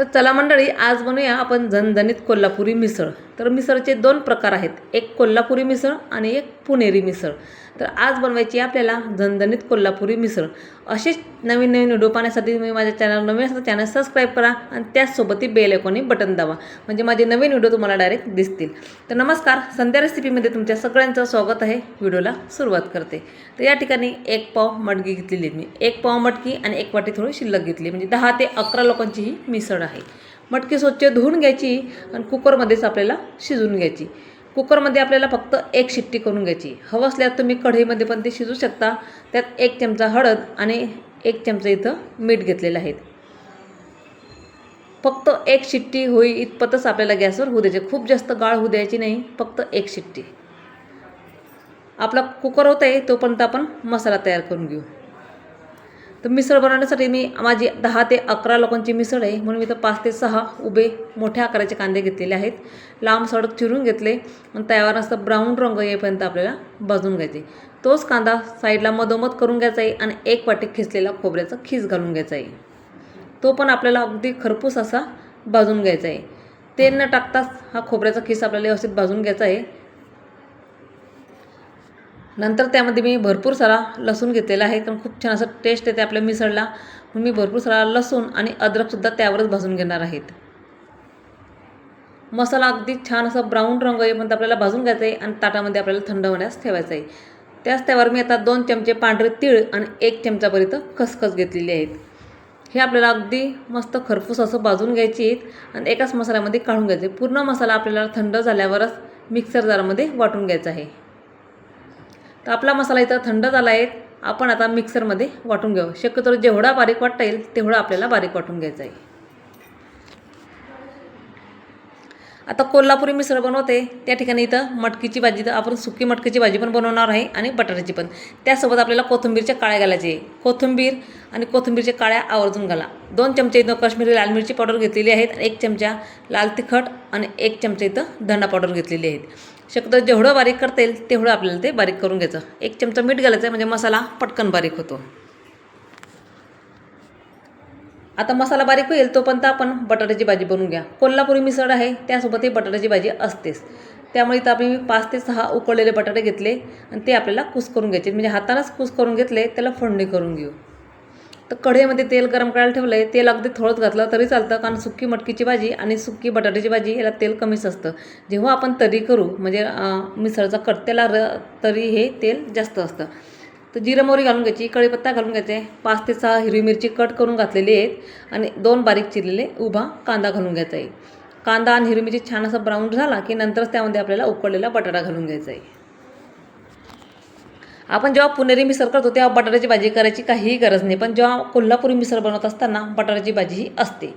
तर चला मंडळी आज म्हणूया आपण झणझणीत कोल्हापुरी मिसळ. तर मिसळचे दोन प्रकार आहेत. एक कोल्हापुरी मिसळ आणि एक पुणेरी मिसळ. तर आज बनवायची आपल्याला झणझणीत कोल्हापुरी मिसळ. असेच नवीन नवीन व्हिडिओ पाहण्यासाठी तुम्ही माझ्या चॅनल नवीन असं चॅनल सबस्क्राईब करा आणि त्याचसोबत ती बेल आयकॉनी बटन दाबा. म्हणजे माझे नवीन व्हिडिओ तुम्हाला डायरेक्ट दिसतील. तर नमस्कार संध्या रेसिपीमध्ये तुमच्या सगळ्यांचं स्वागत आहे. व्हिडिओला सुरुवात करते. तर या ठिकाणी एक पाव मटकी घेतलेली मी. एक पाव मटकी आणि एक वाटी थोडी शिल्लक घेतली म्हणजे दहा ते अकरा लोकांची ही मिसळ आहे. मटकी स्वच्छ धुवून घ्यायची आणि कुकरमध्येच आपल्याला शिजवून घ्यायची. कुकरमध्ये आपल्याला फक्त एक शिट्टी करून घ्यायची. हवं असल्यास तुम्ही कढईमध्ये पण ते शिजू शकता. त्यात एक चमचा हळद आणि एक चमचा इथं मीठ घेतलेलं आहे. फक्त एक शिट्टी होई इतपतच आपल्याला गॅसवर होऊ द्यायचे. खूप जास्त गाळ होऊ द्यायची नाही फक्त एक शिट्टी. आपला कुकर होत आहे तोपर्यंत आपण मसाला तयार करून घेऊ. तर मिसळ बनवण्यासाठी मी माझी दहा ते अकरा लोकांची मिसळ आहे. म्हणून मी तर पाच ते सहा उभे मोठ्या आकाराचे कांदे घेतलेले आहेत. लांब सडक चिरून घेतले. आणि त्यावर असं ब्राऊन रंग येईपर्यंत आपल्याला भाजून घ्यायचे. तोच कांदा साईडला मधोमध करून घ्यायचा आहे आणि एक वाटी खिसलेला खोबऱ्याचा खीस घालून घ्यायचा आहे. तो पण आपल्याला अगदी खरपूस असा भाजून घ्यायचा आहे. तेल न टाकताच हा खोबऱ्याचा खीस आपल्याला व्यवस्थित भाजून घ्यायचा आहे. नंतर त्यामध्ये मी भरपूर सारा लसूण घेतलेला आहे. कारण खूप छान असं टेस्ट येते आपल्या मिसळला. म्हणून मी भरपूर सारा लसूण आणि अद्रकसुद्धा त्यावरच भाजून घेणार आहेत. मसाला अगदी छान असा ब्राऊन रंग येईपर्यंत आपल्याला भाजून घ्यायचं आहे आणि ताटामध्ये आपल्याला थंड होण्यास ठेवायचं आहे. त्याच त्यावर मी आता दोन चमचे पांढरे तीळ आणि एक चमचापर्यंत खसखस घेतलेली आहेत. हे आपल्याला अगदी मस्त खरपूस असं भाजून घ्यायची आहेत आणि एकाच मसाल्यामध्ये काढून घ्यायचे. पूर्ण मसाला आपल्याला थंड झाल्यावरच मिक्सर जारमध्ये वाटून घ्यायचा आहे. तर आपला मसाला इथं थंड झाला आहे. आपण आता मिक्सरमध्ये वाटून घेऊ शक्यतो जेवढा बारीक वाटता येईल तेवढा आपल्याला बारीक वाटून घ्यायचा आहे. आता कोल्हापुरी मिसळ बनवते. त्या ठिकाणी इथं मटकीची भाजी तर आपण सुकी मटकीची भाजी पण बनवणार आहे आणि बटाट्याची पण. त्यासोबत आपल्याला कोथिंबीरच्या काळ्या घालायचे. कोथिंबीर आणि कोथिंबीरच्या काळ्या आवर्जून घाला. दोन चमचे इथं काश्मीरी लाल मिरची पावडर घेतलेली आहेत. एक चमचा लाल तिखट आणि एक चमचा इथं धना पावडर घेतलेली आहेत. शक्यतो जेवढं बारीक करता येईल तेवढं आपल्याला ते बारीक करून घ्यायचं. एक चमचा मीठ घालायचं आहे म्हणजे मसाला पटकन बारीक होतो. आता मसाला बारीक होईल तोपर्यंत आपण बटाट्याची भाजी बनवून घ्या. कोल्हापुरी मिसळ आहे त्यासोबत ही बटाट्याची भाजी असतेच. त्यामुळे इथं आम्ही पाच ते सहा उकळलेले बटाटे घेतले आणि ते आपल्याला कुस करून घ्यायचे. म्हणजे हातानंच कुस करून घेतले त्याला फोडणी करून घेऊ. तर कढईमध्ये तेल गरम करायला ठेवलं आहे तेल अगदी थोडंच घातलं तरी चालतं कारण सुक्की मटकीची भाजी आणि सुक्की बटाट्याची भाजी याला तेल कमीच असतं. जेव्हा आपण तरी करू म्हणजे मिसळचा कट त्याला र तरी हे तेल जास्त असतं. तर जिरं मोहरी घालून घ्यायची कढीपत्ता घालून घ्यायचे. पाच ते सहा हिरवी मिरची कट करून घातलेली आहेत आणि दोन बारीक चिरलेले उभा कांदा घालून घ्यायचा आहे. कांदा आणि हिरवी मिरची छान असा ब्राऊन झाला की नंतरच त्यामध्ये आपल्याला उकळलेला बटाटा घालून घ्यायचा आहे. आपण जेव्हा पुणेरी मिसळ करतो तेव्हा बटाट्याची भाजी करायची काहीही गरज नाही पण जेव्हा कोल्हापुरी मिसळ बनवत असताना बटाट्याची भाजी ही असते.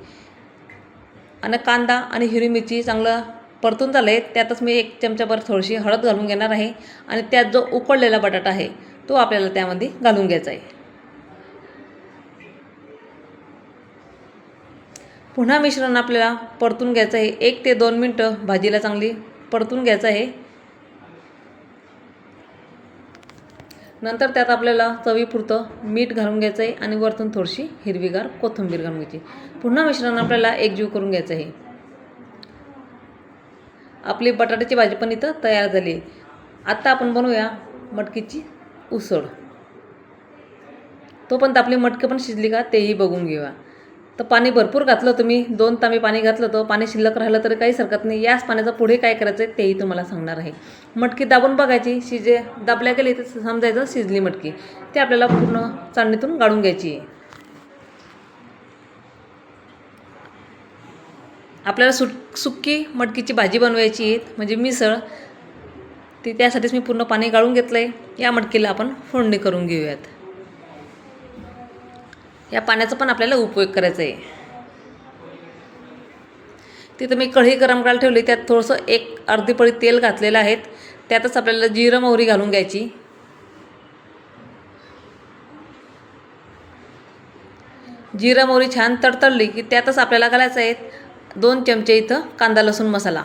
आणि कांदा आणि हिरवी मिरची चांगलं परतून झालं आहे त्यातच मी एक चमचाभर थोडीशी हळद घालून घेणार आहे आणि त्यात जो उकळलेला बटाटा आहे तो आपल्याला त्यामध्ये घालून घ्यायचा आहे. पुन्हा मिश्रण आपल्याला परतून घ्यायचं आहे. एक ते दोन मिनटं भाजीला चांगली परतून घ्यायचं आहे. नंतर त्यात आपल्याला चवीपुरतं मीठ घालून घ्यायचं आहे आणि वरतून थोडीशी हिरवीगार कोथिंबीर घालून घ्यायची. पुन्हा मिश्रण आपल्याला एकजीव करून घ्यायचं आहे. आपली बटाट्याची भाजी पण इथं तयार झाली आहे. आत्ता आपण बनवूया मटकीची उसळ. तोपर्यंत आपली मटकी पण शिजली का तेही बघून घेवा. तर पाणी भरपूर घातलं तुम्ही दोन तांबे पाणी घातलं तर पाणी शिल्लक राहिलं तरी काहीच हरकत नाही. याच पाण्याचं पुढे काय करायचं आहे तेही तुम्हाला सांगणार आहे. मटकी दाबून बघायची शिजे दाबल्या गेली तर समजायचं शिजली मटकी. ते आपल्याला पूर्ण चाळणीतून गाळून घ्यायची आहे. आपल्याला सुक सुक्की मटकीची भाजी बनवायची म्हणजे मिसळ. ती त्यासाठीच मी पूर्ण पाणी गाळून घेतलं आहे या मटकीला आपण फोडणी करून घेऊयात. या पाण्याचा पण आपल्याला उपयोग करायचा आहे तिथं मी कढई गरम करायला ठेवली त्यात थोडंसं एक अर्धी पळी तेल घातलेलं आहेत त्यातच आपल्याला जिरं मोहरी घालून घ्यायची. जिरं मोहरी छान तडतडली की त्यातच आपल्याला घालायचं आहे दोन चमचे इथं कांदा लसूण मसाला.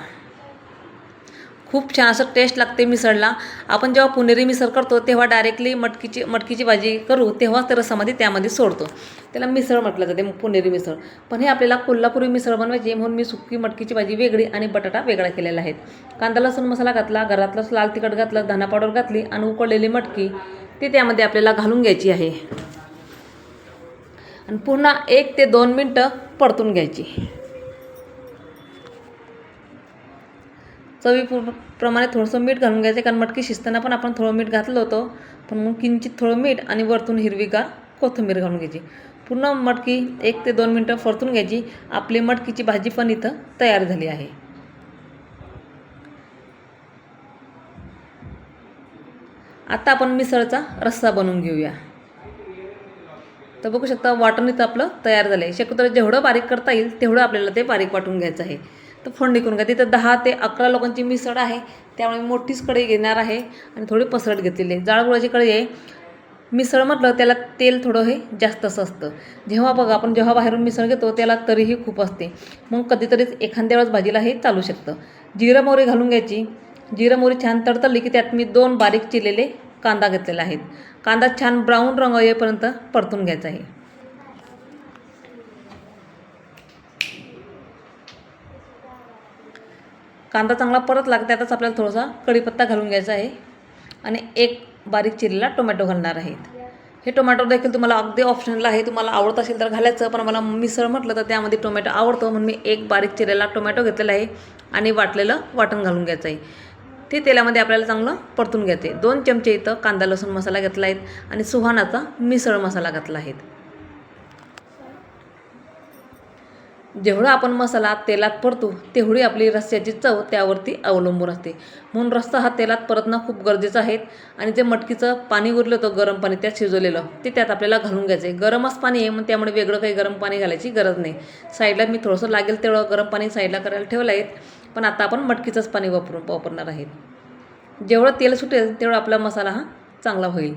खूप छान असं टेस्ट लागते मिसळला. आपण जेव्हा पुणेरी मिसळ करतो तेव्हा डायरेक्टली मटकीची मटकीची भाजी करू तेव्हाच ते रसामध्ये त्यामध्ये सोडतो. त्याला मिसळ म्हटलं जाते पुणेरी मिसळ. पण हे आपल्याला कोल्हापुरी मिसळ बनवायची म्हणून मी सुकी मटकीची भाजी वेगळी आणि बटाटा वेगळा केलेला आहे. कांदा लसूण मसाला घातला घरातलं लाल तिखट घातलं धना पावडर घातली आणि उकळलेली मटकी ती त्यामध्ये आपल्याला घालून घ्यायची आहे. आणि पुन्हा एक ते दोन मिनटं परतून घ्यायची. चवी प्रमाणे थोडंसं मीठ घालून घ्यायचं कारण मटकी शिजताना पण आपण थोडं मीठ घातलं होतं. पण मग किंचित थोडं मीठ आणि वरतून हिरवीगार कोथिंबीर घालून घ्यायची. पूर्ण मटकी एक ते दोन मिनटं परतून घ्यायची. आपली मटकीची भाजी पण इथं तयार झाली आहे. आता आपण मिसळचा रस्सा बनवून घेऊया. तर बघू शकता वाटण इथं आपलं तयार झालं आहे शक्यतो जेवढं बारीक करता येईल तेवढं आपल्याला ते बारीक वाटून घ्यायचं आहे. तर फोडणी करून घ्या. तिथं दहा ते अकरा लोकांची मिसळ आहे त्यामुळे मोठीच कढई घेणार आहे आणि थोडी पसरट घेतलेली आहे. जाळगुळाची कढई आहे. मिसळ म्हटलं त्याला तेल थोडं हे जास्तच असतं. जेव्हा बघा आपण जेव्हा बाहेरून मिसळ घेतो त्याला तरीही खूप असते. मग कधीतरीच एखाद्या वेळेस भाजीला हे चालू शकतं. जिरं मोहरी घालून घ्यायची. जिरं मोहरी छान तडतडली की त्यात मी दोन बारीक चिरलेले कांदा घेतलेला आहेत. कांदा छान ब्राऊन रंग येईपर्यंत परतून घ्यायचा आहे. कांदा चांगला परत लागते त्यातच आपल्याला थोडासा कढीपत्ता घालून घ्यायचा आहे. आणि एक बारीक चिरलेला टोमॅटो घालणार आहेत. हे टोमॅटो देखील तुम्हाला अगदी ऑप्शनल आहे. तुम्हाला आवडत असेल तर घालायचं पण मला मिसळ म्हटलं तर त्यामध्ये टोमॅटो आवडतो म्हणून मी एक बारीक चिरलेला टोमॅटो घेतलेला आहे आणि वाटलेलं वाटण घालून घ्यायचं आहे. ते तेलामध्ये आपल्याला चांगलं परतून घ्यायचं आहे. दोन चमचे इथं कांदा लसूण मसाला घेतला आहेत आणि सुहानाचा मिसळ मसाला घातला आहे. जेवढा आपण मसाला तेलात परतू तेवढी आपली रस्स्याची चव त्यावरती अवलंबून असते. म्हणून रस्सा हा तेलात परतणं खूप गरजेचं आहे आणि ते मटकीचं पाणी उरलं होतं गरम पाणी त्यात शिजवलेलं ते त्यात आपल्याला घालून घ्यायचं आहे गरमच पाणी आहे मग त्यामुळे वेगळं काही गरम पाणी घालायची गरज नाही. साईडला मी थोडंसं लागेल तेवढं गरम पाणी साईडला करायला ठेवलं आहे पण आता आपण मटकीचंच पाणी वापरून वापरणार आहेत जेवढं तेल सुटेल तेवढा आपला मसाला हा चांगला होईल.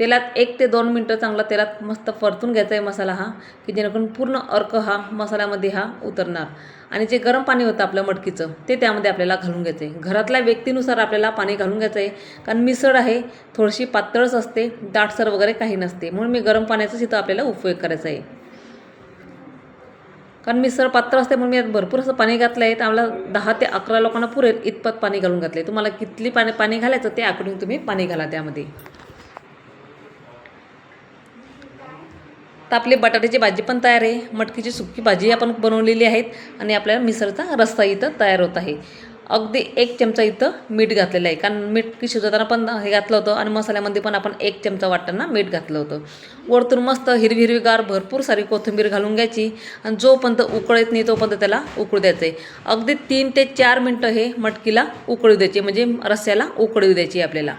तेलात एक ते दोन मिनटं चांगला तेलात मस्त परतून घ्यायचा आहे मसाला हा की जेणेकरून पूर्ण अर्क हा मसाल्यामध्ये हा उतरणार. आणि जे गरम पाणी होतं आपलं मटकीचं ते त्यामध्ये आपल्याला घालून घ्यायचं आहे. घरातल्या व्यक्तीनुसार आपल्याला पाणी घालून घ्यायचं आहे कारण मिसळ आहे थोडीशी पातळच असते दाटसर वगैरे काही नसते. म्हणून मी गरम पाण्याचाच इथं आपल्याला उपयोग करायचा आहे. कारण मिसळ पातळ असते म्हणून मी यात भरपूर असं पाणी घातलं आहे. तर आम्हाला दहा ते अकरा लोकांना पुरेल इतपत पाणी घालून घातलं आहे तुम्हाला कितली पाणी पाणी घालायचं ते आकडून तुम्ही पाणी घाला त्यामध्ये. तर आपली बटाट्याची भाजी पण तयार आहे. मटकीची सुकी भाजी आपण बनवलेली आहेत आणि आपल्याला मिसळचा रस्सा इथं तयार होत आहे. अगदी एक चमचा इथं मीठ घातलेलं आहे. कारण मीठ शिजवताना पण हे घातलं होतं आणि मसाल्यामध्ये पण आपण एक चमचा वाटताना मीठ घातलं होतं. वरतून मस्त हिरवी हिरवीगार भरपूर सारी कोथिंबीर घालून घ्यायची आणि जोपर्यंत उकळत नाही तोपर्यंत त्याला उकळू द्यायचं. आहे अगदी तीन ते चार मिनटं हे मटकीला उकळू द्यायची. म्हणजे रस्स्याला उकळू द्यायची आपल्याला.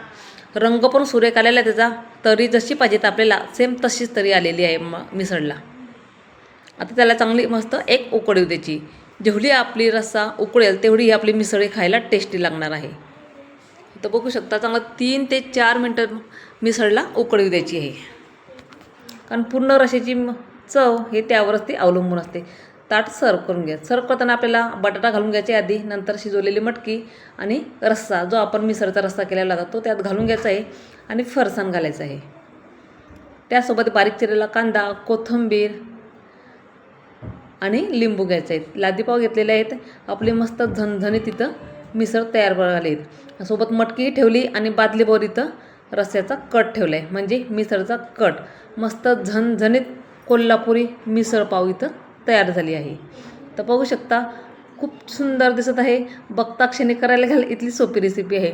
रंग पण सुरेख आलेला आहे त्याचा. तरी जशी पाहिजेत आपल्याला सेम तशीच तरी आलेली आहे म मिसळला. आता त्याला चांगली मस्त एक उकळी द्यायची. जेवढी आपली रस्सा उकळेल तेवढी ही आपली मिसळी खायला टेस्टी लागणार आहे. तर बघू शकता चांगलं तीन ते चार मिनटं मिसळला उकळी द्यायची आहे. कारण पूर्ण रशाची चव हे त्यावरच ती अवलंबून असते. ताट सर्व करून घ्या. सर्व करताना आपल्याला बटाटा घालून घ्यायचे आधी नंतर शिजवलेली मटकी आणि रस्सा जो आपण मिसळचा रस्सा केलेला जातो तो त्यात घालून घ्यायचा आहे आणि फरसाण घालायचं आहे. त्यासोबत बारीक चिरलेला कांदा कोथिंबीर आणि लिंबू घ्यायचे आहेत. लादीपाव घेतलेले आहेत. आपली मस्त झणझणी तिथं मिसळ तयार झाली आहेत. सोबत मटकीही ठेवली आणि बादलीवर इथं रस्स्याचा कट ठेवला आहे. म्हणजे मिसळचा कट. मस्त झणझणीत कोल्हापुरी मिसळ पाव इथं तयार झाली आहे. तर बघू शकता खूप सुंदर दिसत आहे. बघता क्षणी करायला घ्याल इथली सोपी रेसिपी आहे.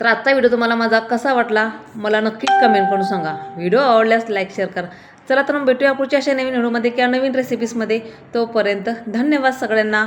तर आजचा व्हिडिओ तुम्हाला माझा कसा वाटला मला नक्की कमेंट करून सांगा. व्हिडिओ आवडल्यास लाईक शेअर करा. चला तर मग भेटूया पुढच्या अशा नवीन व्हिडिओमध्ये किंवा नवीन रेसिपीजमध्ये तोपर्यंत धन्यवाद सगळ्यांना.